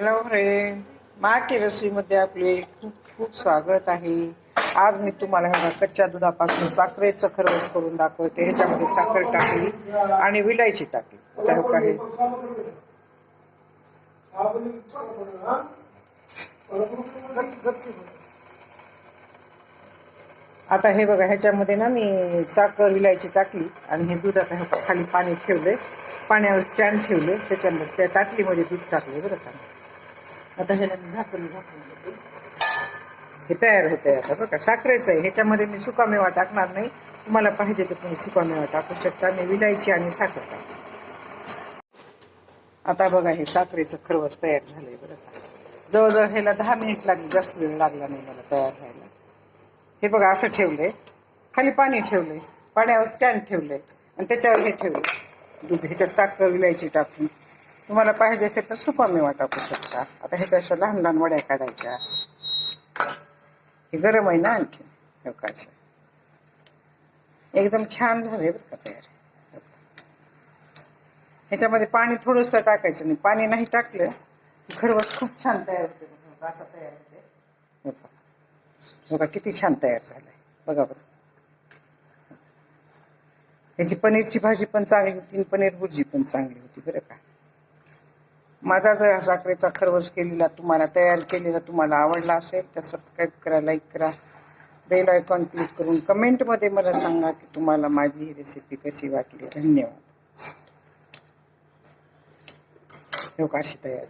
Hello friend माकी रसोईमध्ये आपले खूप खूप स्वागत आहे. आज मी तुम्हाला ह्या कच्च्या दुधापासून साखरेचं खरवस करून दाखवते. ह्याच्यामध्ये साखर टाकली आणि विलायची टाकली. आता हे हो, आता हे बघा ह्याच्यामध्ये ना मी साखर विलायची टाकली आणि हे दूध आता खाली पाणी ठेवले पाण्यावर स्टँड ठेवले त्याच्यामध्ये त्या ताटलीमध्ये दूध टाकले बरं का. आता ह्याला मी झाकून झाकून घेते. हे तयार होतंय आता बघा साखरेचं आहे. ह्याच्यामध्ये मी सुकामेवा टाकणार नाही. तुम्हाला पाहिजे तर तुम्ही सुकामेवा टाकू शकता. मी विलायची आणि साखर टाकते. आता बघा हे साखरेचं खरवस तयार झालंय बरं का. जवळजवळ ह्याला दहा मिनिट लागली. जास्त वेळ लागला नाही मला तयार व्हायला. हे बघा असं ठेवलंय. खाली पाणी ठेवलंय. पाण्यावर स्टँड ठेवलंय. आणि त्याच्यावर हे ठेवलं दूध ह्याच्यात साखर विलायची टाकून. तुम्हाला पाहिजे असेल तर सुपामेवा टाकू शकता. आता ह्याच्या लहान लहान वड्या काढायच्या. हे गरम आहे ना आणखी? हे काय एकदम छान झालंय बरं का तयार. ह्याच्यामध्ये पाणी थोडंसं टाकायचं नाही. पाणी नाही टाकलं खरवस खूप छान तयार होते असं तयार होते. बघा किती छान तयार झालंय. बघा बघा ह्याची पनीरची भाजी पण चांगली होती पनीर भुर्जी पण चांगली होती बरं का. माझा जर हा साखरेचा खरवस केलेला तुम्हाला तयार केलेला तुम्हाला आवडला असेल तर सबस्क्राईब करा लाईक करा. बेल आयकॉन क्लिक करून कमेंटमध्ये मला सांगा की तुम्हाला माझी ही रेसिपी कशी वाटली. धन्यवाद. हे अशी तयार?